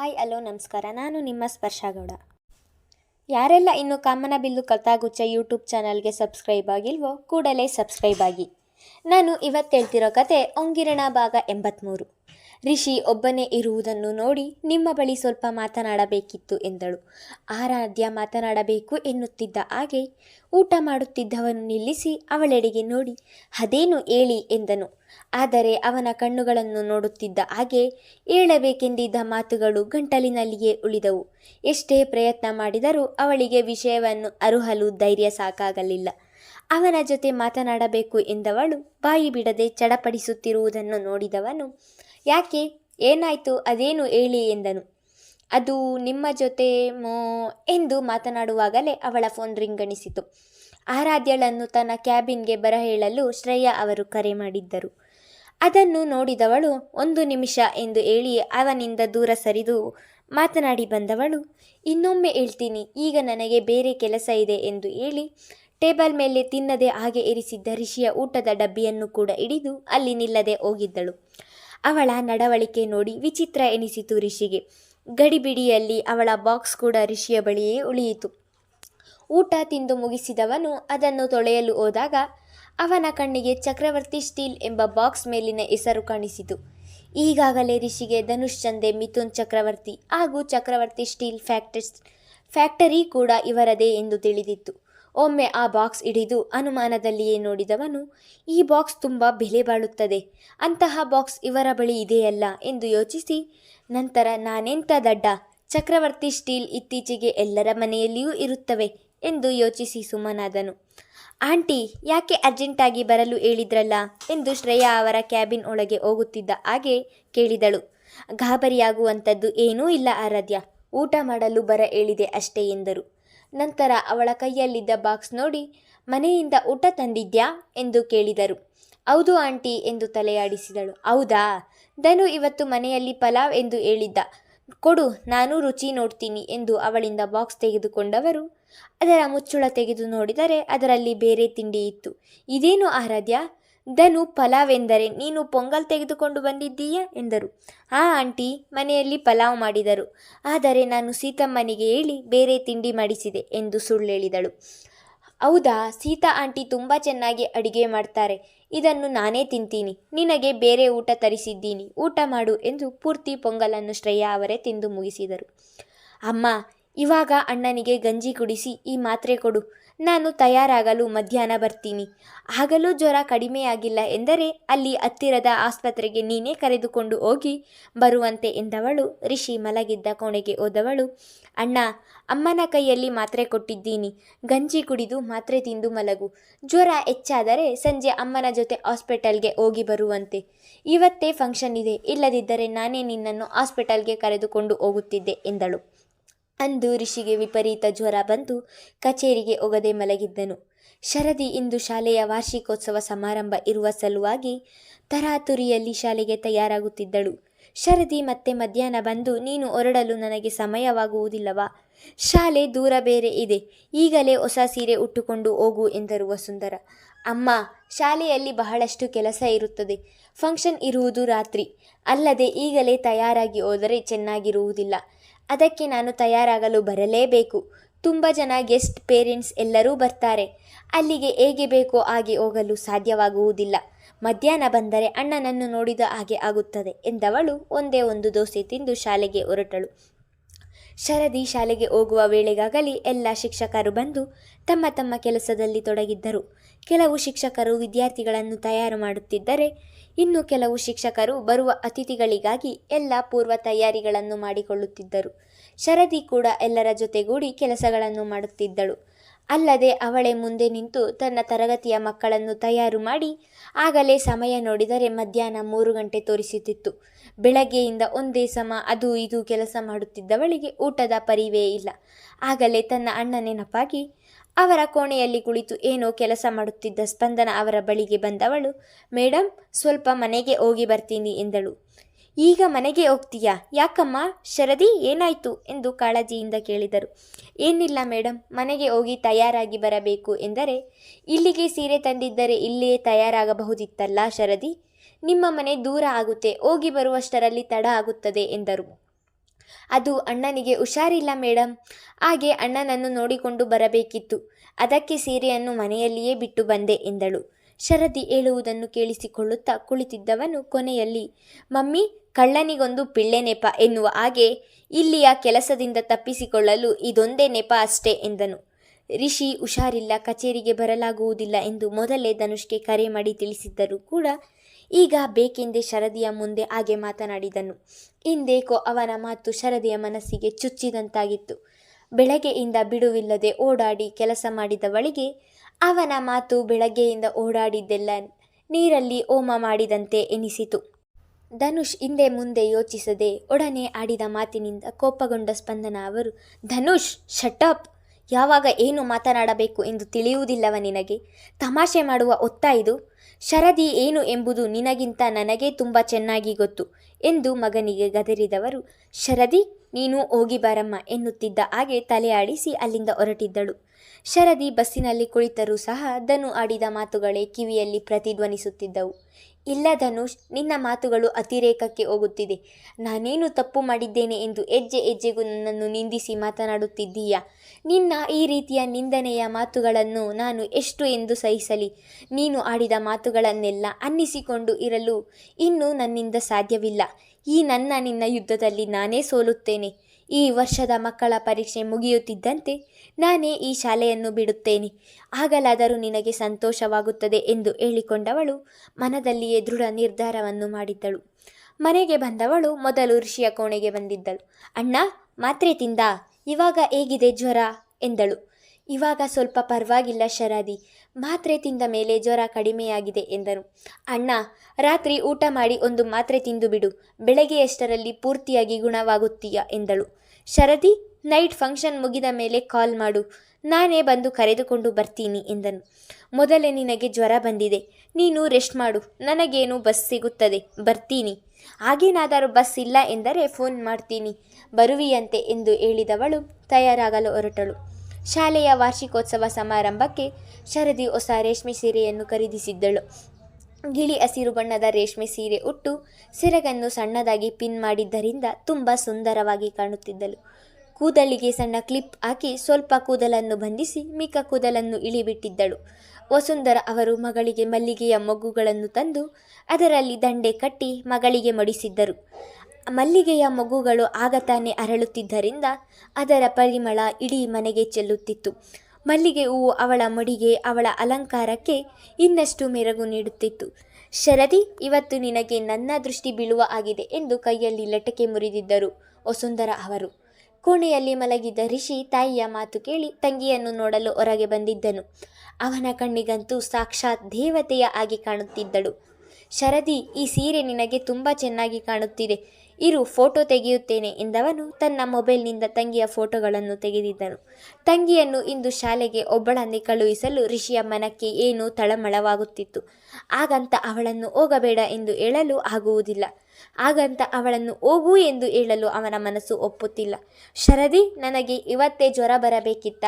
Hi hello ನಮಸ್ಕಾರ. ನಾನು ನಿಮ್ಮ ಸ್ಪರ್ಶಗೌಡ ಯಾರೆಲ್ಲ ಇನ್ನು ಕಾಮನ ಬಿಲ್ಲು ಕಥಾಗುಚ್ಚ ಯೂಟ್ಯೂಬ್ ಚಾನಲ್ಗೆ ಸಬ್ಸ್ಕ್ರೈಬ್ ಆಗಿಲ್ವೋ, ಕೂಡಲೇ ಸಬ್ಸ್ಕ್ರೈಬ್ ಆಗಿ. ನಾನು ಇವತ್ತು ಹೇಳ್ತಿರೋ ಕತೆ ಒಂಗಿರಣ ಭಾಗ ಎಂಬತ್ತ್ಮೂರು ರಿಷಿ ಒಬ್ಬನೇ ಇರುವುದನ್ನು ನೋಡಿ ನಿಮ್ಮ ಬಳಿ ಸ್ವಲ್ಪ ಮಾತನಾಡಬೇಕಿತ್ತು ಎಂದಳು. ಆರಾಧ್ಯ ಮಾತನಾಡಬೇಕು ಎನ್ನುತ್ತಿದ್ದ ಹಾಗೆ ಊಟ ಮಾಡುತ್ತಿದ್ದವನು ನಿಲ್ಲಿಸಿ ಅವಳೆಡೆಗೆ ನೋಡಿ, ಅದೇನು ಹೇಳಿ ಎಂದನು. ಆದರೆ ಅವನ ಕಣ್ಣುಗಳನ್ನು ನೋಡುತ್ತಿದ್ದ ಹಾಗೆ ಹೇಳಬೇಕೆಂದಿದ್ದ ಮಾತುಗಳು ಗಂಟಲಿನಲ್ಲಿಯೇ ಉಳಿದವು. ಎಷ್ಟೇ ಪ್ರಯತ್ನ ಮಾಡಿದರೂ ಅವಳಿಗೆ ವಿಷಯವನ್ನು ಅರುಹಲು ಧೈರ್ಯ ಸಾಕಾಗಲಿಲ್ಲ. ಅವನ ಜೊತೆ ಮಾತನಾಡಬೇಕು ಎಂದವಳು ಬಾಯಿ ಬಿಡದೆ ಚಡಪಡಿಸುತ್ತಿರುವುದನ್ನು ನೋಡಿದವನು, ಯಾಕೆ? ಏನಾಯಿತು? ಅದೇನು ಹೇಳಿ? ಎಂದನು. ಅದು ನಿಮ್ಮ ಜೊತೆ ಮೋ ಎಂದು ಮಾತನಾಡುವಾಗಲೇ ಅವಳ ಫೋನ್ ರಿಂಗಣಿಸಿತು ಆರಾಧ್ಯಳನ್ನು ತನ್ನ ಕ್ಯಾಬಿನ್ಗೆ ಬರಹೇಳಲು ಶ್ರೇಯಾ ಅವರು ಕರೆ ಮಾಡಿದ್ದರು. ಅದನ್ನು ನೋಡಿದವಳು, ಒಂದು ನಿಮಿಷ ಎಂದು ಹೇಳಿ ಅವನಿಂದ ದೂರ ಸರಿದು ಮಾತನಾಡಿ ಬಂದವಳು, ಇನ್ನೊಮ್ಮೆ ಹೇಳ್ತೀನಿ, ಈಗ ನನಗೆ ಬೇರೆ ಕೆಲಸ ಇದೆ ಎಂದು ಹೇಳಿ ಟೇಬಲ್ ಮೇಲೆ ತಿನ್ನದೆ ಹಾಗೆ ಇರಿಸಿದ್ದ ರಿಷಿಯ ಊಟದ ಡಬ್ಬಿಯನ್ನು ಕೂಡ ಹಿಡಿದು ಅಲ್ಲಿ ನಿಲ್ಲದೆ ಹೋಗಿದ್ದಳು. ಅವಳ ನಡವಳಿಕೆ ನೋಡಿ ವಿಚಿತ್ರ ಎನಿಸಿತು ರಿಷಿಗೆ. ಗಡಿಬಿಡಿಯಲ್ಲಿ ಅವಳ ಬಾಕ್ಸ್ ಕೂಡ ರಿಷಿಯ ಬಳಿಯೇ ಉಳಿಯಿತು. ಊಟ ತಿಂದು ಮುಗಿಸಿದವನು ಅದನ್ನು ತೊಳೆಯಲು ಹೋದಾಗ ಅವನ ಕಣ್ಣಿಗೆ ಚಕ್ರವರ್ತಿ ಸ್ಟೀಲ್ ಎಂಬ ಬಾಕ್ಸ್ ಮೇಲಿನ ಹೆಸರು ಕಾಣಿಸಿತು. ಈಗಾಗಲೇ ರಿಷಿಗೆ ಧನುಷ್ ಚಂದೆ, ಮಿಥುನ್ ಚಕ್ರವರ್ತಿ ಹಾಗೂ ಚಕ್ರವರ್ತಿ ಸ್ಟೀಲ್ ಫ್ಯಾಕ್ಟರ್ಸ್ ಫ್ಯಾಕ್ಟರಿ ಕೂಡ ಇವರದೇ ಎಂದು ತಿಳಿದಿತ್ತು. ಒಮ್ಮೆ ಆ ಬಾಕ್ಸ್ ಹಿಡಿದು ಅನುಮಾನದಲ್ಲಿಯೇ ನೋಡಿದವನು, ಈ ಬಾಕ್ಸ್ ತುಂಬ ಬೆಲೆ ಬಾಳುತ್ತದೆ. ಅಂತಹ ಬಾಕ್ಸ್ ಇವರ ಬಳಿ ಇದೆಯಲ್ಲ? ಎಂದು ಯೋಚಿಸಿ, ನಂತರ ನಾನೆಂಥ ದಡ್ಡ? ಚಕ್ರವರ್ತಿ ಸ್ಟೀಲ್ ಇತ್ತೀಚೆಗೆ ಎಲ್ಲರ ಮನೆಯಲ್ಲಿಯೂ ಇರುತ್ತವೆ? ಎಂದು ಯೋಚಿಸಿ ಸುಮ್ಮನಾದನು ಆಂಟಿ, ಯಾಕೆ ಅರ್ಜೆಂಟಾಗಿ ಬರಲು ಹೇಳಿದ್ರಲ್ಲ? ಎಂದು ಶ್ರೇಯಾ ಅವರ ಕ್ಯಾಬಿನ್ ಒಳಗೆ ಹೋಗುತ್ತಿದ್ದ ಹಾಗೆ ಕೇಳಿದಳು. ಗಾಬರಿಯಾಗುವಂಥದ್ದು ಏನೂ ಇಲ್ಲ ಆರಾಧ್ಯ. ಊಟ ಮಾಡಲು ಬರ ಹೇಳಿದೆ ಅಷ್ಟೇ ಎಂದರು. ನಂತರ ಅವಳ ಕೈಯಲ್ಲಿದ್ದ ಬಾಕ್ಸ್ ನೋಡಿ, ಮನೆಯಿಂದ ಊಟ ತಂದಿದ್ಯಾ? ಎಂದು ಕೇಳಿದರು. ಹೌದು ಆಂಟಿ ಎಂದು ತಲೆಯಾಡಿಸಿದಳು. ಹೌದಾ? ಧನು ಇವತ್ತು ಮನೆಯಲ್ಲಿ ಪಲಾವ್ ಎಂದು ಹೇಳಿದ್ದ. ಕೊಡು, ನಾನು ರುಚಿ ನೋಡ್ತೀನಿ ಎಂದು ಅವಳಿಂದ ಬಾಕ್ಸ್ ತೆಗೆದುಕೊಂಡವರು ಅದರ ಮುಚ್ಚುಳ ತೆಗೆದು ನೋಡಿದರೆ ಅದರಲ್ಲಿ ಬೇರೆ ತಿಂಡಿ ಇತ್ತು. ಇದೇನು ಆರಾಧ್ಯ? ಧನು ಪಲಾವ್ ಎಂದರೆ ನೀನು ಪೊಂಗಲ್ ತೆಗೆದುಕೊಂಡು ಬಂದಿದ್ದೀಯಾ? ಎಂದರು. ಆ ಆಂಟಿ ಮನೆಯಲ್ಲಿ ಪಲಾವ್ ಮಾಡಿದರು. ಆದರೆ ನಾನು ಸೀತಮ್ಮನಿಗೆ ಹೇಳಿ ಬೇರೆ ತಿಂಡಿ ಮಾಡಿಸಿದೆ ಎಂದು ಸುಳ್ಳೇಳಿದಳು. ಹೌದಾ? ಸೀತಾ ಆಂಟಿ ತುಂಬ ಚೆನ್ನಾಗಿ ಅಡಿಗೆ ಮಾಡ್ತಾರೆ. ಇದನ್ನು ನಾನೇ ತಿಂತೀನಿ. ನಿನಗೆ ಬೇರೆ ಊಟ ತರಿಸಿದ್ದೀನಿ. ಊಟ ಮಾಡು ಎಂದು ಪೂರ್ತಿ ಪೊಂಗಲನ್ನು ಶ್ರೇಯಾ ಅವರೇ ತಿಂದು ಮುಗಿಸಿದರು. ಅಮ್ಮ ಇವಾಗ ಅಣ್ಣನಿಗೆ ಗಂಜಿ ಕುಡಿಸಿ ಈ ಮಾತ್ರೆ ಕೊಡು. ನಾನು ತಯಾರಾಗಲು ಮಧ್ಯಾಹ್ನ ಬರ್ತೀನಿ. ಆಗಲೂ ಜ್ವರ ಕಡಿಮೆಯಾಗಿಲ್ಲ ಎಂದರೆ ಅಲ್ಲಿ ಹತ್ತಿರದ ಆಸ್ಪತ್ರೆಗೆ ನೀನೇ ಕರೆದುಕೊಂಡು ಹೋಗಿ ಬರುವಂತೆ ಎಂದವಳು. ರಿಷಿ ಮಲಗಿದ್ದ ಕೋಣೆಗೆ ಹೋದವಳು, ಅಣ್ಣ, ಅಮ್ಮನ ಕೈಯಲ್ಲಿ ಮಾತ್ರೆ ಕೊಟ್ಟಿದ್ದೀನಿ. ಗಂಜಿ ಕುಡಿದು ಮಾತ್ರೆ ತಿಂದು ಮಲಗು. ಜ್ವರ ಹೆಚ್ಚಾದರೆ ಸಂಜೆ ಅಮ್ಮನ ಜೊತೆ ಹಾಸ್ಪಿಟಲ್ಗೆ ಹೋಗಿ ಬರುವಂತೆ. ಇವತ್ತೇ ಫಂಕ್ಷನ್ ಇದೆ. ಇಲ್ಲದಿದ್ದರೆ ನಾನೇ ನಿನ್ನನ್ನು ಹಾಸ್ಪಿಟಲ್ಗೆ ಕರೆದುಕೊಂಡು ಹೋಗುತ್ತಿದ್ದೆ, ಎಂದಳು. ಅಂದು ಋಷಿಗೆ ವಿಪರೀತ ಜ್ವರ ಬಂದು ಕಚೇರಿಗೆ ಹೋಗದೆ ಮಲಗಿದ್ದನು. ಶರದಿ ಇಂದು ಶಾಲೆಯ ವಾರ್ಷಿಕೋತ್ಸವ ಸಮಾರಂಭ ಇರುವ ಸಲುವಾಗಿ ತರಾತುರಿಯಲ್ಲಿ ಶಾಲೆಗೆ ತಯಾರಾಗುತ್ತಿದ್ದಳು. ಶರದಿ ಮತ್ತೆ ಮಧ್ಯಾಹ್ನ ಬಂದು, ನೀನು ಹೊರಡಲು ನನಗೆ ಸಮಯವಾಗುವುದಿಲ್ಲವಾ? ಶಾಲೆ ದೂರ ಬೇರೆ ಇದೆ, ಈಗಲೇ ಹೊಸ ಸೀರೆ ಉಟ್ಟುಕೊಂಡು ಹೋಗು ಎಂದರು ವಸುಂಧರ. ಅಮ್ಮ, ಶಾಲೆಯಲ್ಲಿ ಬಹಳಷ್ಟು ಕೆಲಸ ಇರುತ್ತದೆ, ಫಂಕ್ಷನ್ ಇರುವುದು ರಾತ್ರಿ. ಅಲ್ಲದೆ ಈಗಲೇ ತಯಾರಾಗಿ ಹೋದರೆ ಚೆನ್ನಾಗಿರುವುದಿಲ್ಲ. ಅದಕ್ಕೆ ನಾನು ತಯಾರಾಗಲು ಬರಲೇಬೇಕು. ತುಂಬ ಜನ ಗೆಸ್ಟ್ ಪೇರೆಂಟ್ಸ್ ಎಲ್ಲರೂ ಬರ್ತಾರೆ. ಅಲ್ಲಿಗೆ ಹೇಗೆ ಬೇಕೋ ಹಾಗೆ ಹೋಗಲು ಸಾಧ್ಯವಾಗುವುದಿಲ್ಲ. ಮಧ್ಯಾಹ್ನ ಬಂದರೆ ಅಣ್ಣನನ್ನು ನೋಡಿದ ಹಾಗೆ ಆಗುತ್ತದೆ ಎಂದವಳು ಒಂದೇ ಒಂದು ದೋಸೆ ತಿಂದು ಶಾಲೆಗೆ ಹೊರಟಳು. ಶರದಿ ಶಾಲೆಗೆ ಹೋಗುವ ವೇಳೆಗಾಗಲಿ ಎಲ್ಲ ಶಿಕ್ಷಕರು ಬಂದು ತಮ್ಮ ತಮ್ಮ ಕೆಲಸದಲ್ಲಿ ತೊಡಗಿದ್ದರು. ಕೆಲವು ಶಿಕ್ಷಕರು ವಿದ್ಯಾರ್ಥಿಗಳನ್ನು ತಯಾರು ಮಾಡುತ್ತಿದ್ದರೆ, ಇನ್ನು ಕೆಲವು ಶಿಕ್ಷಕರು ಬರುವ ಅತಿಥಿಗಳಿಗಾಗಿ ಎಲ್ಲ ಪೂರ್ವ ತಯಾರಿಗಳನ್ನು ಮಾಡಿಕೊಳ್ಳುತ್ತಿದ್ದರು. ಶರದಿ ಕೂಡ ಎಲ್ಲರ ಜೊತೆಗೂಡಿ ಕೆಲಸಗಳನ್ನು ಮಾಡುತ್ತಿದ್ದಳು. ಅಲ್ಲದೆ ಅವಳೇ ಮುಂದೆ ನಿಂತು ತನ್ನ ತರಗತಿಯ ಮಕ್ಕಳನ್ನು ತಯಾರು ಮಾಡಿ, ಆಗಲೇ ಸಮಯ ನೋಡಿದರೆ ಮಧ್ಯಾಹ್ನ ಮೂರು ಗಂಟೆ ತೋರಿಸುತ್ತಿತ್ತು. ಬೆಳಗ್ಗೆಯಿಂದ ಒಂದೇ ಸಮ ಅದು ಇದು ಕೆಲಸ ಮಾಡುತ್ತಿದ್ದವಳಿಗೆ ಊಟದ ಪರಿವೇ ಇಲ್ಲ. ಆಗಲೇ ತನ್ನ ಅಣ್ಣ ನೆನಪಾಗಿ ಅವರ ಕೋಣೆಯಲ್ಲಿ ಕುಳಿತು ಏನೋ ಕೆಲಸ ಮಾಡುತ್ತಿದ್ದ ಸ್ಪಂದನ ಅವರ ಬಳಿಗೆ ಬಂದವಳು ಮೇಡಮ್ ಸ್ವಲ್ಪ ಮನೆಗೆ ಹೋಗಿ ಬರ್ತೀನಿ ಎಂದಳು. ಈಗ ಮನೆಗೆ ಹೋಗ್ತೀಯಾ? ಯಾಕಮ್ಮ? ಶರದಿ, ಏನಾಯ್ತು? ಎಂದು ಕಾಳಜಿಯಿಂದ ಕೇಳಿದರು. ಏನಿಲ್ಲ ಮೇಡಮ್ ಮನೆಗೆ ಹೋಗಿ ತಯಾರಾಗಿ ಬರಬೇಕು ಎಂದರೆ, ಇಲ್ಲಿಗೆ ಸೀರೆ ತಂದಿದ್ದರೆ ಇಲ್ಲಿಯೇ ತಯಾರಾಗಬಹುದಿತ್ತಲ್ಲ ಶರದಿ? ನಿಮ್ಮ ಮನೆ ದೂರ ಆಗುತ್ತೆ, ಹೋಗಿ ಬರುವಷ್ಟರಲ್ಲಿ ತಡ ಆಗುತ್ತದೆ ಎಂದರು. ಅದು ಅಣ್ಣನಿಗೆ ಹುಷಾರಿಲ್ಲ ಮೇಡಮ್ ಹಾಗೆ ಅಣ್ಣನನ್ನು ನೋಡಿಕೊಂಡು ಬರಬೇಕಿತ್ತು. ಅದಕ್ಕೆ ಸೀರೆಯನ್ನು ಮನೆಯಲ್ಲಿಯೇ ಬಿಟ್ಟು ಬಂದೆ ಎಂದಳು. ಶರದಿ ಹೇಳುವುದನ್ನು ಕೇಳಿಸಿಕೊಳ್ಳುತ್ತಾ ಕುಳಿತಿದ್ದವನು ಕೊನೆಯಲ್ಲಿ, ಮಮ್ಮಿ, ಕಳ್ಳನಿಗೊಂದು ಪಿಳ್ಳೆ ನೆಪ ಎನ್ನುವ ಹಾಗೆ ಇಲ್ಲಿಯ ಕೆಲಸದಿಂದ ತಪ್ಪಿಸಿಕೊಳ್ಳಲು ಇದೊಂದೇ ನೆಪ ಅಷ್ಟೇ ಎಂದನು. ರಿಷಿ ಹುಷಾರಿಲ್ಲ, ಕಚೇರಿಗೆ ಬರಲಾಗುವುದಿಲ್ಲ ಎಂದು ಮೊದಲೇ ಧನುಷ್ಗೆ ಕರೆ ಮಾಡಿ ತಿಳಿಸಿದ್ದರೂ ಕೂಡ ಈಗ ಬೇಕೆಂದೇ ಶರದಿಯ ಮುಂದೆ ಹಾಗೆ ಮಾತನಾಡಿದನು. ಇಂದೇಕೋ ಅವನ ಮಾತು ಶರದಿಯ ಮನಸ್ಸಿಗೆ ಚುಚ್ಚಿದಂತಾಗಿತ್ತು. ಬೆಳಗ್ಗೆಯಿಂದ ಬಿಡುವಿಲ್ಲದೆ ಓಡಾಡಿ ಕೆಲಸ ಮಾಡಿದವಳಿಗೆ ಅವನ ಮಾತು ಬೆಳಗ್ಗೆಯಿಂದ ಓಡಾಡಿದ್ದೆಲ್ಲ ನೀರಲ್ಲಿ ಓಮ ಮಾಡಿದಂತೆ ಎನಿಸಿತು. ಧನುಷ್ ಹಿಂದೆ ಮುಂದೆ ಯೋಚಿಸದೆ ಒಡನೆ ಆಡಿದ ಮಾತಿನಿಂದ ಕೋಪಗೊಂಡ ಸ್ಪಂದನ ಅವರು, ಧನುಷ್ ಶಟಪ್ ಯಾವಾಗ ಏನು ಮಾತನಾಡಬೇಕು ಎಂದು ತಿಳಿಯುವುದಿಲ್ಲವ ನಿನಗೆ? ತಮಾಷೆ ಮಾಡುವ ಒತ್ತ ಇದು. ಶರದಿ ಏನು ಎಂಬುದು ನಿನಗಿಂತ ನನಗೇ ತುಂಬ ಚೆನ್ನಾಗಿ ಗೊತ್ತು ಎಂದು ಮಗನಿಗೆ ಗದರಿದವರು. ಶರದಿ, ನೀನು ಹೋಗಿ ಬಾರಮ್ಮ ಎನ್ನುತ್ತಿದ್ದ ಹಾಗೆ ತಲೆ ಆಡಿಸಿ ಅಲ್ಲಿಂದ ಹೊರಟಿದ್ದಳು. ಶರದಿ ಬಸ್ಸಿನಲ್ಲಿ ಕುಳಿತರೂ ಸಹ ದನು ಆಡಿದ ಮಾತುಗಳೇ ಕಿವಿಯಲ್ಲಿ ಪ್ರತಿಧ್ವನಿಸುತ್ತಿದ್ದವು. ಇಲ್ಲ ಧನುಷ್, ನಿನ್ನ ಮಾತುಗಳು ಅತಿರೇಕಕ್ಕೆ ಹೋಗುತ್ತಿದೆ. ನಾನೇನು ತಪ್ಪು ಮಾಡಿದ್ದೇನೆ ಎಂದು ಹೆಜ್ಜೆ ಹೆಜ್ಜೆಗೂ ನನ್ನನ್ನು ನಿಂದಿಸಿ ಮಾತನಾಡುತ್ತಿದ್ದೀಯ? ನಿನ್ನ ಈ ರೀತಿಯ ನಿಂದನೆಯ ಮಾತುಗಳನ್ನು ನಾನು ಎಷ್ಟು ಎಂದು ಸಹಿಸಲಿ? ನೀನು ಆಡಿದ ಮಾತುಗಳನ್ನೆಲ್ಲ ಅನ್ನಿಸಿಕೊಂಡು ಇರಲು ಇನ್ನು ನನ್ನಿಂದ ಸಾಧ್ಯವಿಲ್ಲ. ಈ ನನ್ನ ನಿನ್ನ ಯುದ್ಧದಲ್ಲಿ ನಾನೇ ಸೋಲುತ್ತೇನೆ. ಈ ವರ್ಷದ ಮಕ್ಕಳ ಪರೀಕ್ಷೆ ಮುಗಿಯುತ್ತಿದ್ದಂತೆ ನಾನೇ ಈ ಶಾಲೆಯನ್ನು ಬಿಡುತ್ತೇನೆ. ಆಗಲಾದರೂ ನಿನಗೆ ಸಂತೋಷವಾಗುತ್ತದೆ ಎಂದು ಹೇಳಿಕೊಂಡವಳು ಮನದಲ್ಲಿಯೇ ದೃಢ ನಿರ್ಧಾರವನ್ನು ಮಾಡಿದ್ದಳು. ಮನೆಗೆ ಬಂದವಳು ಮೊದಲು ಋಷಿಯ ಕೋಣೆಗೆ ಬಂದಿದ್ದಳು. ಅಣ್ಣ, ಮಾತ್ರೆ ತಿಂದ? ಇವಾಗ ಹೇಗಿದೆ ಜ್ವರ? ಎಂದಳು. ಇವಾಗ ಸ್ವಲ್ಪ ಪರವಾಗಿಲ್ಲ ಶರಾದಿ. ಮಾತ್ರೆ ತಿಂದ ಮೇಲೆ ಜ್ವರ ಕಡಿಮೆಯಾಗಿದೆ ಎಂದರು. ಅಣ್ಣ, ರಾತ್ರಿ ಊಟ ಮಾಡಿ ಒಂದು ಮಾತ್ರೆ ತಿಂದು ಬಿಡು. ಬೆಳಗ್ಗೆಯಷ್ಟರಲ್ಲಿ ಪೂರ್ತಿಯಾಗಿ ಗುಣವಾಗುತ್ತೀಯ? ಎಂದಳು. ಶರದಿ ನೈಟ್ ಫಂಕ್ಷನ್ ಮುಗಿದ ಮೇಲೆ ಕಾಲ್ ಮಾಡು. ನಾನೇ ಬಂದು ಕರೆದುಕೊಂಡು ಬರ್ತೀನಿ ಎಂದನು. ಮೊದಲೇ ನಿನಗೆ ಜ್ವರ ಬಂದಿದೆ. ನೀನು ರೆಸ್ಟ್ ಮಾಡು. ನನಗೇನು ಬಸ್ ಸಿಗುತ್ತದೆ? ಬರ್ತೀನಿ. ಆಗೇನಾದರೂ ಬಸ್ ಇಲ್ಲ ಎಂದರೆ ಫೋನ್ ಮಾಡ್ತೀನಿ. ಬರುವಿಯಂತೆ ಎಂದು ಹೇಳಿದವಳು ತಯಾರಾಗಲು ಹೊರಟಳು. ಶಾಲೆಯ ವಾರ್ಷಿಕೋತ್ಸವ ಸಮಾರಂಭಕ್ಕೆ ಶರದಿ ಹೊಸ ರೇಷ್ಮೆ ಸೀರೆಯನ್ನು ಖರೀದಿಸಿದ್ದಳು. ಗಿಳಿ ಹಸಿರು ಬಣ್ಣದ ರೇಷ್ಮೆ ಸೀರೆ ಉಟ್ಟು, ಸೆರಗನ್ನು ಸಣ್ಣದಾಗಿ ಪಿನ್ ಮಾಡಿದ್ದರಿಂದ ತುಂಬ ಸುಂದರವಾಗಿ ಕಾಣುತ್ತಿದ್ದಳು. ಕೂದಲಿಗೆ ಸಣ್ಣ ಕ್ಲಿಪ್ ಹಾಕಿ ಸ್ವಲ್ಪ ಕೂದಲನ್ನು ಬಂಧಿಸಿ ಮಿಕ್ಕ ಕೂದಲನ್ನು ಇಳಿಬಿಟ್ಟಿದ್ದಳು. ವಸುಂಧರ ಅವರು ಮಗಳಿಗೆ ಮಲ್ಲಿಗೆಯ ಮಗುಗಳನ್ನು ತಂದು ಅದರಲ್ಲಿ ದಂಡೆ ಕಟ್ಟಿ ಮಗಳಿಗೆ ಮಡಿಸಿದ್ದರು. ಮಲ್ಲಿಗೆಯ ಮಗುಗಳು ಆಗ ತಾನೇ ಅರಳುತ್ತಿದ್ದರಿಂದ ಅದರ ಪರಿಮಳ ಇಡೀ ಮನೆಗೆ ಚೆಲ್ಲುತ್ತಿತ್ತು. ಮಲ್ಲಿಗೆ ಹೂವು ಅವಳ ಮಡಿಗೆ, ಅವಳ ಅಲಂಕಾರಕ್ಕೆ ಇನ್ನಷ್ಟು ಮೆರಗು ನೀಡುತ್ತಿತ್ತು. ಶರದಿ, ಇವತ್ತು ನಿನಗೆ ನನ್ನ ದೃಷ್ಟಿ ಬೀಳುವ ಆಗಿದೆ ಎಂದು ಕೈಯಲ್ಲಿ ಲಟಕೆ ಮುರಿದಿದ್ದರು ವಸುಂಧರ ಅವರು. ಕೋಣೆಯಲ್ಲಿ ಮಲಗಿದ್ದ ರಿಷಿ ತಾಯಿಯ ಮಾತು ಕೇಳಿ ತಂಗಿಯನ್ನು ನೋಡಲು ಹೊರಗೆ ಬಂದಿದ್ದನು. ಅವನ ಕಣ್ಣಿಗಂತೂ ಸಾಕ್ಷಾತ್ ದೇವತೆಯ ಆಗಿ ಕಾಣುತ್ತಿದ್ದಳು. ಶರದಿ, ಈ ಸೀರೆ ನಿನಗೆ ತುಂಬ ಚೆನ್ನಾಗಿ ಕಾಣುತ್ತಿದೆ. ಇರು, ಫೋಟೋ ತೆಗೆಯುತ್ತೇನೆ ಎಂದವನು ತನ್ನ ಮೊಬೈಲ್ನಿಂದ ತಂಗಿಯ ಫೋಟೋಗಳನ್ನು ತೆಗೆದಿದ್ದನು. ತಂಗಿಯನ್ನು ಇಂದು ಶಾಲೆಗೆ ಒಬ್ಬಳನ್ನೇ ಕಳುಹಿಸಲು ಋಷಿಯ ಮನಕ್ಕೆ ಏನೂ ತಳಮಳವಾಗುತ್ತಿತ್ತು. ಹಾಗಂತ ಅವಳನ್ನು ಹೋಗಬೇಡ ಎಂದು ಹೇಳಲು ಆಗುವುದಿಲ್ಲ. ಹಾಗಂತ ಅವಳನ್ನು ಹೋಗು ಎಂದು ಹೇಳಲು ಅವನ ಮನಸ್ಸು ಒಪ್ಪುತ್ತಿಲ್ಲ. ಶರದಿ, ನನಗೆ ಇವತ್ತೇ ಜ್ವರ ಬರಬೇಕಿತ್ತ?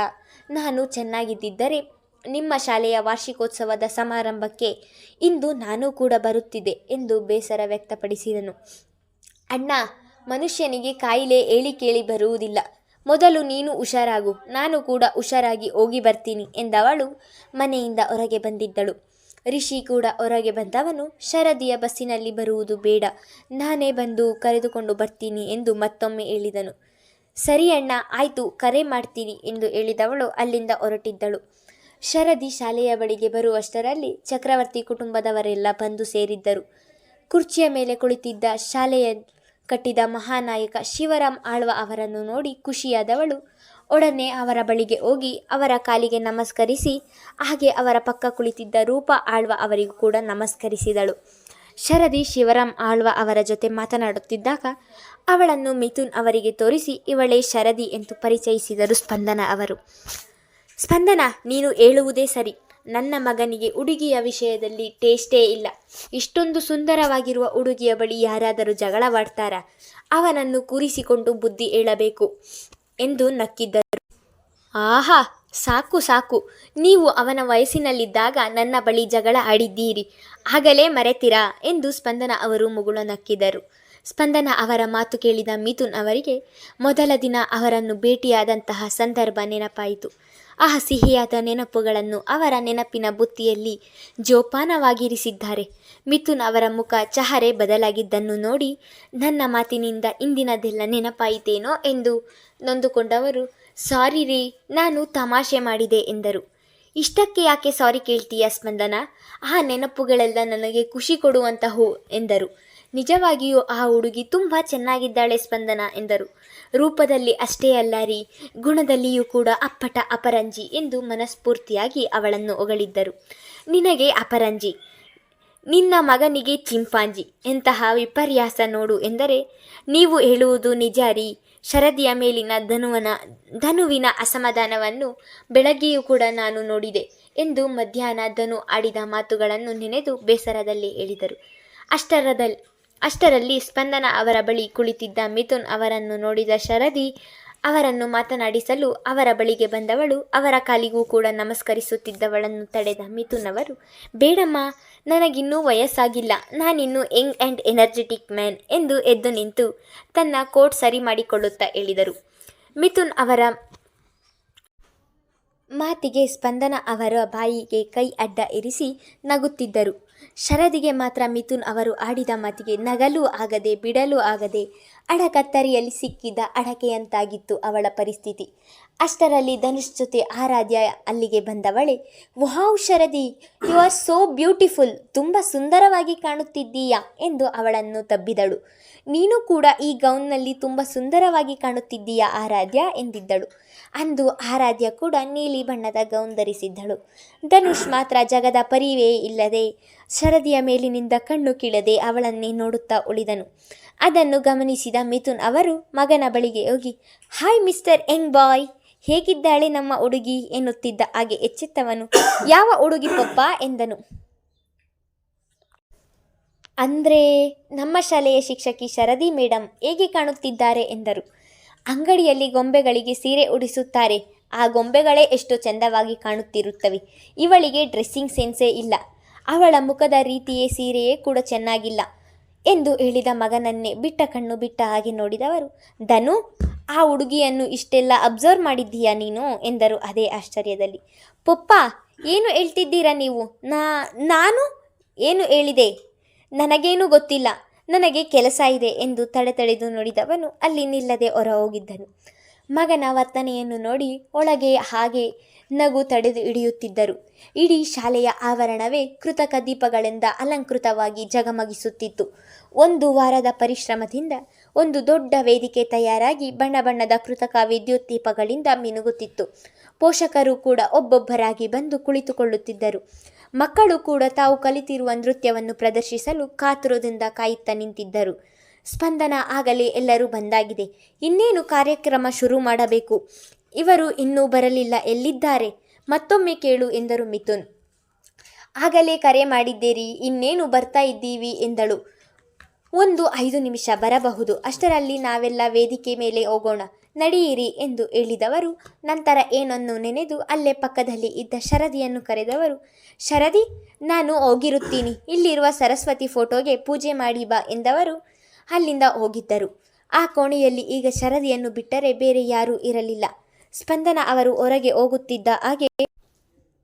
ನಾನು ಚೆನ್ನಾಗಿದ್ದಿದ್ದರೆ ನಿಮ್ಮ ಶಾಲೆಯ ವಾರ್ಷಿಕೋತ್ಸವದ ಸಮಾರಂಭಕ್ಕೆ ಇಂದು ನಾನು ಕೂಡ ಬರುತ್ತಿದೆ ಎಂದು ಬೇಸರ ವ್ಯಕ್ತಪಡಿಸಿದನು. ಅಣ್ಣ, ಮನುಷ್ಯನಿಗೆ ಕಾಯಿಲೆ ಹೇಳಿ ಕೇಳಿ ಬರುವುದಿಲ್ಲ. ಮೊದಲು ನೀನು ಹುಷಾರಾಗು. ನಾನು ಕೂಡ ಹುಷಾರಾಗಿ ಹೋಗಿ ಬರ್ತೀನಿ ಎಂದವಳು ಮನೆಯಿಂದ ಹೊರಗೆ ಬಂದಿದ್ದಳು. ರಿಷಿ ಕೂಡ ಹೊರಗೆ ಬಂದವನು, ಶರದಿಯ ಬಸ್ಸಿನಲ್ಲಿ ಬರುವುದು ಬೇಡ. ನಾನೇ ಬಂದು ಕರೆದುಕೊಂಡು ಬರ್ತೀನಿ ಎಂದು ಮತ್ತೊಮ್ಮೆ ಹೇಳಿದನು. ಸರಿ ಅಣ್ಣ, ಆಯಿತು, ಕರೆ ಮಾಡ್ತೀನಿ ಎಂದು ಹೇಳಿದವಳು ಅಲ್ಲಿಂದ ಹೊರಟಿದ್ದಳು. ಶರದಿ ಶಾಲೆಯ ಬಳಿಗೆ ಬರುವಷ್ಟರಲ್ಲಿ ಚಕ್ರವರ್ತಿ ಕುಟುಂಬದವರೆಲ್ಲ ಬಂದು ಸೇರಿದ್ದರು. ಕುರ್ಚಿಯ ಮೇಲೆ ಕುಳಿತಿದ್ದ ಶಾಲೆಯ ಕಟ್ಟಿದ ಮಹಾನಾಯಕ ಶಿವರಾಮ್ ಆಳ್ವ ಅವರನ್ನು ನೋಡಿ ಖುಷಿಯಾದವಳು. ಒಡನೆ ಅವರ ಬಳಿಗೆ ಹೋಗಿ ಅವರ ಕಾಲಿಗೆ ನಮಸ್ಕರಿಸಿ, ಹಾಗೆ ಅವರ ಪಕ್ಕ ಕುಳಿತಿದ್ದ ರೂಪ ಆಳ್ವ ಅವರಿಗೂ ಕೂಡ ನಮಸ್ಕರಿಸಿದಳು. ಶರದಿ ಶಿವರಾಮ್ ಆಳ್ವ ಅವರ ಜೊತೆ ಮಾತನಾಡುತ್ತಿದ್ದಾಗ, ಅವಳನ್ನು ಮಿಥುನ್ ಅವರಿಗೆ ತೋರಿಸಿ, ಇವಳೇ ಶರದಿ ಎಂದು ಪರಿಚಯಿಸಿದರು ಸ್ಪಂದನ ಅವರು. ಸ್ಪಂದನ, ನೀನು ಹೇಳುವುದೇ ಸರಿ. ನನ್ನ ಮಗನಿಗೆ ಉಡುಗಿಯ ವಿಷಯದಲ್ಲಿ ಟೇಸ್ಟೇ ಇಲ್ಲ. ಇಷ್ಟೊಂದು ಸುಂದರವಾಗಿರುವ ಉಡುಗಿಯ ಬಳಿ ಯಾರಾದರೂ ಜಗಳವಾಡ್ತಾರಾ? ಅವನನ್ನು ಕೂರಿಸಿಕೊಂಡು ಬುದ್ಧಿ ಹೇಳಬೇಕು ಎಂದು ನಕ್ಕಿದ್ದರು. ಆಹಾ, ಸಾಕು ಸಾಕು. ನೀವು ಅವನ ವಯಸ್ಸಿನಲ್ಲಿದ್ದಾಗ ನನ್ನ ಬಳಿ ಜಗಳ ಆಡಿದ್ದೀರಿ. ಆಗಲೇ ಮರೆತಿರಾ ಎಂದು ಸ್ಪಂದನ ಅವರು ಮುಗುಳ ನಕ್ಕಿದರು. ಸ್ಪಂದನ ಅವರ ಮಾತು ಕೇಳಿದ ಮಿಥುನ್ ಅವರಿಗೆ, ಮೊದಲ ದಿನ ಅವರನ್ನು ಭೇಟಿಯಾದಂತಹ ಸಂದರ್ಭ ನೆನಪಾಯಿತು. ಆ ಸಿಹಿಯಾದ ನೆನಪುಗಳನ್ನು ಅವರ ನೆನಪಿನ ಬುತ್ತಿಯಲ್ಲಿ ಜೋಪಾನವಾಗಿರಿಸಿದ್ದಾರೆ. ಮಿಥುನ್ ಅವರ ಮುಖ ಚಹರೆ ಬದಲಾಗಿದ್ದನ್ನು ನೋಡಿ, ನನ್ನ ಮಾತಿನಿಂದ ಇಂದಿನದೆಲ್ಲ ನೆನಪಾಯಿತೇನೋ ಎಂದು ನೊಂದುಕೊಂಡವರು, ಸಾರಿ ರೀ, ನಾನು ತಮಾಷೆ ಮಾಡಿದೆ ಎಂದರು. ಇಷ್ಟಕ್ಕೆ ಯಾಕೆ ಸಾರಿ ಕೇಳ್ತೀಯ ಸ್ಪಂದನ? ಆ ನೆನಪುಗಳೆಲ್ಲ ನನಗೆ ಖುಷಿ ಕೊಡುವಂತಹ ಎಂದರು. ನಿಜವಾಗಿಯೂ ಆ ಹುಡುಗಿ ತುಂಬ ಚೆನ್ನಾಗಿದ್ದಾಳೆ ಸ್ಪಂದನ ಎಂದರು. ರೂಪದಲ್ಲಿ ಅಷ್ಟೇ ಅಲ್ಲ ರೀ. ಗುಣದಲ್ಲಿಯೂ ಕೂಡ ಅಪ್ಪಟ ಅಪರಂಜಿ ಎಂದು ಮನಸ್ಫೂರ್ತಿಯಾಗಿ ಅವಳನ್ನು ಹೊಗಳಿದ್ದರು. ನಿನಗೆ ಅಪರಂಜಿ, ನಿನ್ನ ಮಗನಿಗೆ ಚಿಂಪಾಂಜಿ, ಎಂತಹ ವಿಪರ್ಯಾಸ ನೋಡು ಎಂದರೆ, ನೀವು ಹೇಳುವುದು ನಿಜ ರೀ. ಶರದಿಯ ಮೇಲಿನ ಧನುವನ, ಧನುವಿನ ಅಸಮಾಧಾನವನ್ನು ಬೆಳಗ್ಗೆಯೂ ಕೂಡ ನಾನು ನೋಡಿದೆ ಎಂದು ಮಧ್ಯಾಹ್ನ ಧನು ಆಡಿದ ಮಾತುಗಳನ್ನು ನೆನೆದು ಬೇಸರದಲ್ಲಿ ಹೇಳಿದರು. ಅಷ್ಟರದಲ್ಲಿ ಅಷ್ಟರಲ್ಲಿ ಸ್ಪಂದನ ಅವರ ಬಳಿ ಕುಳಿತಿದ್ದ ಮಿಥುನ್ ಅವರನ್ನು ನೋಡಿದ ಶರದಿ, ಅವರನ್ನು ಮಾತನಾಡಿಸಲು ಅವರ ಬಳಿಗೆ ಬಂದವಳು ಅವರ ಕಾಲಿಗೂ ಕೂಡ ನಮಸ್ಕರಿಸುತ್ತಿದ್ದವಳನ್ನು ತಡೆದ ಮಿಥುನ್ ಅವರು, ಬೇಡಮ್ಮ, ನನಗಿನ್ನೂ ವಯಸ್ಸಾಗಿಲ್ಲ. ನಾನಿನ್ನು ಯಂಗ್ ಆ್ಯಂಡ್ ಎನರ್ಜೆಟಿಕ್ ಮ್ಯಾನ್ ಎಂದು ಎದ್ದು ನಿಂತು ತನ್ನ ಕೋಟ್ ಸರಿ ಮಾಡಿಕೊಳ್ಳುತ್ತಾ ಹೇಳಿದರು. ಮಿಥುನ್ ಅವರ ಮಾತಿಗೆ ಸ್ಪಂದನ ಅವರ ಬಾಯಿಗೆ ಕೈ ಅಡ್ಡ ಇರಿಸಿ ನಗುತ್ತಿದ್ದರು. ಶರದಿಗೆ ಮಾತ್ರ ಮಿಥುನ್ ಅವರು ಆಡಿದ ಮಾತಿಗೆ ನಗಲು ಆಗದೆ, ಬಿಡಲು ಆಗದೆ ಅಡಕತ್ತರಿಯಲ್ಲಿ ಸಿಕ್ಕಿದ್ದ ಅಡಕೆಯಂತಾಗಿತ್ತು ಅವಳ ಪರಿಸ್ಥಿತಿ. ಅಷ್ಟರಲ್ಲಿ ಧನುಷ್ ಜೊತೆ ಆರಾಧ್ಯ ಅಲ್ಲಿಗೆ ಬಂದವಳೆ. Wow Sharadi you are so beautiful ತುಂಬ ಸುಂದರವಾಗಿ ಕಾಣುತ್ತಿದ್ದೀಯಾ? ಎಂದು ಅವಳನ್ನು ತಬ್ಬಿದಳು. ನೀನು ಕೂಡ ಈ ಗೌನ್ನಲ್ಲಿ ತುಂಬ ಸುಂದರವಾಗಿ ಕಾಣುತ್ತಿದ್ದೀಯಾ ಆರಾಧ್ಯ? ಎಂದಿದ್ದಳು. ಅಂದು ಆರಾಧ್ಯ ಕೂಡ ನೀಲಿ ಬಣ್ಣದ ಗೌನ್ ಧರಿಸಿದ್ದಳು. ಧನುಷ್ ಮಾತ್ರ ಜಗದ ಪರಿವೇ ಇಲ್ಲದೆ ಶರದಿಯ ಮೇಲಿನಿಂದ ಕಣ್ಣು ಕೀಳದೆ ಅವಳನ್ನೇ ನೋಡುತ್ತಾ ಉಳಿದನು. ಅದನ್ನು ಗಮನಿಸಿದ ಮಿಥುನ್ ಅವರು ಮಗನ ಬಳಿಗೆ ಹೋಗಿ, ಹಾಯ್ ಮಿಸ್ಟರ್ ಎಂಗ್ ಬಾಯ್ ಹೇಗಿದ್ದಾಳೆ ನಮ್ಮ ಹುಡುಗಿ ಎನ್ನುತ್ತಿದ್ದ ಹಾಗೆ ಎಚ್ಚೆತ್ತವನು. ಯಾವ ಹುಡುಗಿ ಪಪ್ಪ ಎಂದನು. ಅಂದ್ರೆ, ನಮ್ಮ ಶಾಲೆಯ ಶಿಕ್ಷಕಿ ಶರದಿ ಮೇಡಮ್ ಹೇಗೆ ಕಾಣುತ್ತಿದ್ದಾರೆ ಎಂದರು. ಅಂಗಡಿಯಲ್ಲಿ ಗೊಂಬೆಗಳಿಗೆ ಸೀರೆ ಉಡಿಸುತ್ತಾರೆ. ಆ ಗೊಂಬೆಗಳೇ ಎಷ್ಟು ಚೆಂದವಾಗಿ ಕಾಣುತ್ತಿರುತ್ತವೆ. ಇವಳಿಗೆ ಡ್ರೆಸ್ಸಿಂಗ್ ಸೆನ್ಸೇ ಇಲ್ಲ. ಅವಳ ಮುಖದ ರೀತಿಯೇ ಸೀರೆಯೇ ಕೂಡ ಚೆನ್ನಾಗಿಲ್ಲ. ಎಂದು ಹೇಳಿದ ಮಗನನ್ನೇ ಬಿಟ್ಟ ಕಣ್ಣು ಬಿಟ್ಟ ಹಾಗೆ ನೋಡಿದವರು, ಧನು, ಆ ಹುಡುಗಿಯನ್ನು ಇಷ್ಟೆಲ್ಲ ಅಬ್ಸರ್ವ್ ಮಾಡಿದ್ದೀಯಾ ನೀನು? ಎಂದರು ಅದೇ ಆಶ್ಚರ್ಯದಲ್ಲಿ. ಪಪ್ಪ, ಏನು ಹೇಳ್ತಿದ್ದೀರಾ ನೀವು? ನಾ, ನಾನು ಏನು ಹೇಳಿದೆ? ನನಗೇನು ಗೊತ್ತಿಲ್ಲ. ನನಗೆ ಕೆಲಸ ಇದೆ ಎಂದು ತಡೆತಡೆದು ನೋಡಿದವನು ಅಲ್ಲಿ ನಿಲ್ಲದೆ ಹೊರ ಹೋಗಿದ್ದನು ಮಗನ ವರ್ತನೆಯನ್ನು ನೋಡಿ ಒಳಗೆ ಹಾಗೆ ನಗು ತಡೆದು ಹಿಡಿಯುತ್ತಿದ್ದರು. ಇಡೀ ಶಾಲೆಯ ಆವರಣವೇ ಕೃತಕ ದೀಪಗಳಿಂದ ಅಲಂಕೃತವಾಗಿ ಜಗಮಗಿಸುತ್ತಿತ್ತು. ಒಂದು ವಾರದ ಪರಿಶ್ರಮದಿಂದ ಒಂದು ದೊಡ್ಡ ವೇದಿಕೆ ತಯಾರಾಗಿ ಬಣ್ಣ ಬಣ್ಣದ ಕೃತಕ ವಿದ್ಯುತ್ ದೀಪಗಳಿಂದ ಮಿನುಗುತ್ತಿತ್ತು. ಪೋಷಕರು ಕೂಡ ಒಬ್ಬೊಬ್ಬರಾಗಿ ಬಂದು ಕುಳಿತುಕೊಳ್ಳುತ್ತಿದ್ದರು. ಮಕ್ಕಳು ಕೂಡ ತಾವು ಕಲಿತಿರುವ ನೃತ್ಯವನ್ನು ಪ್ರದರ್ಶಿಸಲು ಕಾತುರದಿಂದ ಕಾಯುತ್ತಾ ನಿಂತಿದ್ದರು. ಸ್ಪಂದನ ಆಗಲೇ ಎಲ್ಲರೂ ಬಂದಾಗಿದೆ. ಇನ್ನೇನು ಕಾರ್ಯಕ್ರಮ ಶುರು ಮಾಡಬೇಕು? ಇವರು ಇನ್ನೂ ಬರಲಿಲ್ಲ, ಎಲ್ಲಿದ್ದಾರೆ? ಮತ್ತೊಮ್ಮೆ ಕೇಳು ಎಂದರು ಮಿಥುನ್. ಆಗಲೇ ಕರೆ ಮಾಡಿದ್ದೀರಿ, ಇನ್ನೇನು ಬರ್ತಾ ಇದ್ದೀವಿ ಎಂದಳು. ಒಂದು ಐದು ನಿಮಿಷ ಬರಬಹುದು, ಅಷ್ಟರಲ್ಲಿ ನಾವೆಲ್ಲ ವೇದಿಕೆ ಮೇಲೆ ಹೋಗೋಣ, ನಡೆಯಿರಿ ಎಂದು ಹೇಳಿದವರು. ನಂತರ ಏನನ್ನು ನೆನೆದು ಅಲ್ಲೇ ಪಕ್ಕದಲ್ಲಿ ಇದ್ದ ಶರದಿಯನ್ನು ಕರೆದವರು, ಶರದಿ, ನಾನು ಹೋಗಿರುತ್ತೀನಿ, ಇಲ್ಲಿರುವ ಸರಸ್ವತಿ ಫೋಟೋಗೆ ಪೂಜೆ ಮಾಡಿ ಬಾ ಎಂದವರು. ಅಲ್ಲಿಂದ ಹೋಗಿದ್ದರು. ಆ ಕೋಣೆಯಲ್ಲಿ ಈಗ ಶರದಿಯನ್ನು ಬಿಟ್ಟರೆ ಬೇರೆ ಯಾರೂ ಇರಲಿಲ್ಲ. ಸ್ಪಂದನ ಅವರು ಹೊರಗೆ ಹೋಗುತ್ತಿದ್ದ ಹಾಗೆ,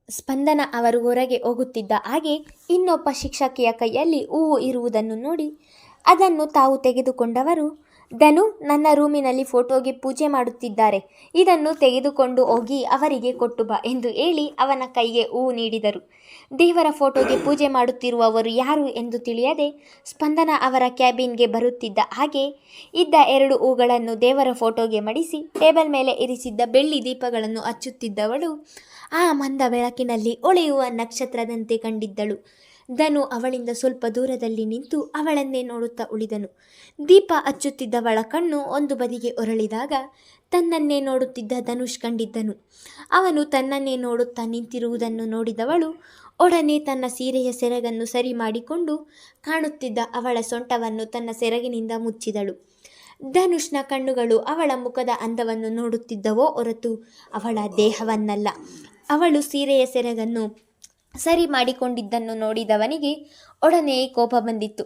ಸ್ಪಂದನ ಅವರು ಹೊರಗೆ ಹೋಗುತ್ತಿದ್ದ ಹಾಗೆ ಇನ್ನೊಬ್ಬ ಶಿಕ್ಷಕಿಯ ಕೈಯಲ್ಲಿ ಹೂವು ಇರುವುದನ್ನು ನೋಡಿ ಅದನ್ನು ತಾವು ತೆಗೆದುಕೊಂಡವರು ಧನು ನನ್ನ ರೂಮಿನಲ್ಲಿ ಫೋಟೋಗೆ ಪೂಜೆ ಮಾಡುತ್ತಿದ್ದಾರೆ. ಇದನ್ನು ತೆಗೆದುಕೊಂಡು ಹೋಗಿ ಅವರಿಗೆ ಕೊಟ್ಟು ಬಾ ಎಂದು ಹೇಳಿ ಅವನ ಕೈಗೆ ಹೂವು ನೀಡಿದರು. ದೇವರ ಫೋಟೋಗೆ ಪೂಜೆ ಮಾಡುತ್ತಿರುವವರು ಯಾರು ಎಂದು ತಿಳಿಯದೆ ಸ್ಪಂದನ ಅವರ ಕ್ಯಾಬಿನ್ಗೆ ಬರುತ್ತಿದ್ದ ಹಾಗೆ ಇದ್ದ ಎರಡು ಹೂಗಳನ್ನು ದೇವರ ಫೋಟೋಗೆ ಮಡಿಸಿ ಟೇಬಲ್ ಮೇಲೆ ಇರಿಸಿದ್ದ ಬೆಳ್ಳಿ ದೀಪಗಳನ್ನು ಹಚ್ಚುತ್ತಿದ್ದವಳು ಆ ಮಂದ ಬೆಳಕಿನಲ್ಲಿ ಹೊಳೆಯುವ ನಕ್ಷತ್ರದಂತೆ ಕಂಡಿದ್ದಳು. ಧನು ಅವಳಿಂದ ಸ್ವಲ್ಪ ದೂರದಲ್ಲಿ ನಿಂತು ಅವಳನ್ನೇ ನೋಡುತ್ತಾ ಉಳಿದನು. ದೀಪ ಹಚ್ಚುತ್ತಿದ್ದವಳ ಕಣ್ಣು ಒಂದು ಬದಿಗೆ ಒರಳಿದಾಗ ತನ್ನನ್ನೇ ನೋಡುತ್ತಿದ್ದ ಧನುಷ್ ಕಂಡಿದ್ದನು. ಅವನು ತನ್ನನ್ನೇ ನೋಡುತ್ತಾ ನಿಂತಿರುವುದನ್ನು ನೋಡಿದವಳು ಒಡನೆ ತನ್ನ ಸೀರೆಯ ಸೆರಗನ್ನು ಸರಿ ಮಾಡಿಕೊಂಡು ಕಾಣುತ್ತಿದ್ದ ಅವಳ ಸೊಂಟವನ್ನು ತನ್ನ ಸೆರಗಿನಿಂದ ಮುಚ್ಚಿದಳು. ಧನುಷ್ನ ಕಣ್ಣುಗಳು ಅವಳ ಮುಖದ ಅಂದವನ್ನು ನೋಡುತ್ತಿದ್ದವೋ ಹೊರತು ಅವಳ ದೇಹವನ್ನಲ್ಲ. ಅವಳು ಸೀರೆಯ ಸೆರಗನ್ನು ಸರಿ ಮಾಡಿಕೊಂಡಿದ್ದನ್ನು ನೋಡಿದವನಿಗೆ ಒಡನೆ ಕೋಪ ಬಂದಿತ್ತು.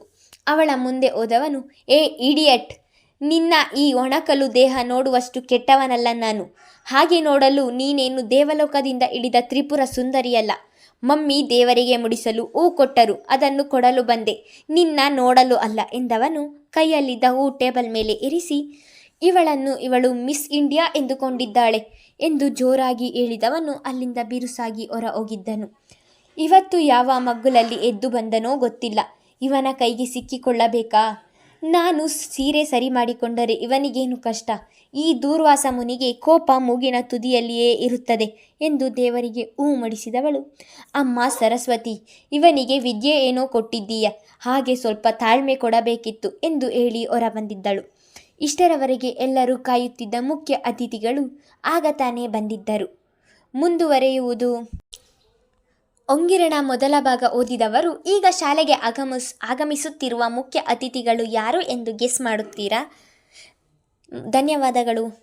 ಅವಳ ಮುಂದೆ ಹೋದವನು, ಏ, ಇಡಿಯಟ್! ನಿನ್ನ ಈ ಒಣಕಲು ದೇಹ ನೋಡುವಷ್ಟು ಕೆಟ್ಟವನಲ್ಲ ನಾನು. ಹಾಗೆ ನೋಡಲು ನೀನೇನು ದೇವಲೋಕದಿಂದ ಇಳಿದ ತ್ರಿಪುರ ಸುಂದರಿಯಲ್ಲ. ಮಮ್ಮಿ ದೇವರಿಗೆ ಮುಡಿಸಲು ಹೂ ಕೊಟ್ಟರು, ಅದನ್ನು ಕೊಡಲು ಬಂದೆ. ನಿನ್ನ ನೋಡಲು ಅಲ್ಲ ಎಂದವನು ಕೈಯಲ್ಲಿದ್ದ ಹೂ ಟೇಬಲ್ ಮೇಲೆ ಇರಿಸಿ, ಇವಳನ್ನು ಇವಳು ಮಿಸ್ ಇಂಡಿಯಾ ಎಂದುಕೊಂಡಿದ್ದಾಳೆ ಎಂದು ಜೋರಾಗಿ ಹೇಳಿದವನು ಅಲ್ಲಿಂದ ಬಿರುಸಾಗಿ ಹೊರ ಹೋಗಿದ್ದನು ಇವತ್ತು ಯಾವ ಮಗ್ಗುಲಲ್ಲಿ ಎದ್ದು ಬಂದನೋ ಗೊತ್ತಿಲ್ಲ. ಇವನ ಕೈಗೆ ಸಿಕ್ಕಿಕೊಳ್ಳಬೇಕಾ? ನಾನು ಸೀರೆ ಸರಿ ಮಾಡಿಕೊಂಡರೆ ಇವನಿಗೇನು ಕಷ್ಟ? ಈ ದೂರ್ವಾಸ ಮುನಿಗೆ ಕೋಪ ಮೂಗಿನ ತುದಿಯಲ್ಲಿಯೇ ಇರುತ್ತದೆ ಎಂದು ದೇವರಿಗೆ ಹೂ ಮಡಿಸಿದವಳು ಅಮ್ಮ ಸರಸ್ವತಿ, ಇವನಿಗೆ ವಿದ್ಯೆ ಏನೋ ಕೊಟ್ಟಿದ್ದೀಯ? ಹಾಗೆ ಸ್ವಲ್ಪ ತಾಳ್ಮೆ ಕೊಡಬೇಕಿತ್ತು ಎಂದು ಹೇಳಿ ಹೊರಬಂದಿದ್ದಳು. ಇಷ್ಟರವರೆಗೆ ಎಲ್ಲರೂ ಕಾಯುತ್ತಿದ್ದ ಮುಖ್ಯ ಅತಿಥಿಗಳು ಆಗ ತಾನೇ ಬಂದಿದ್ದರು. ಮುಂದುವರೆಯುವುದು ಒಂಗಿರಣ ಮೊದಲ ಭಾಗ ಓದಿದವರು ಈಗ ಶಾಲೆಗೆ ಆಗಮಿಸ್, ಆಗಮಿಸುತ್ತಿರುವ ಮುಖ್ಯ ಅತಿಥಿಗಳು ಯಾರು ಎಂದು ಗೆಸ್ ಮಾಡುತ್ತೀರಾ? ಧನ್ಯವಾದಗಳು.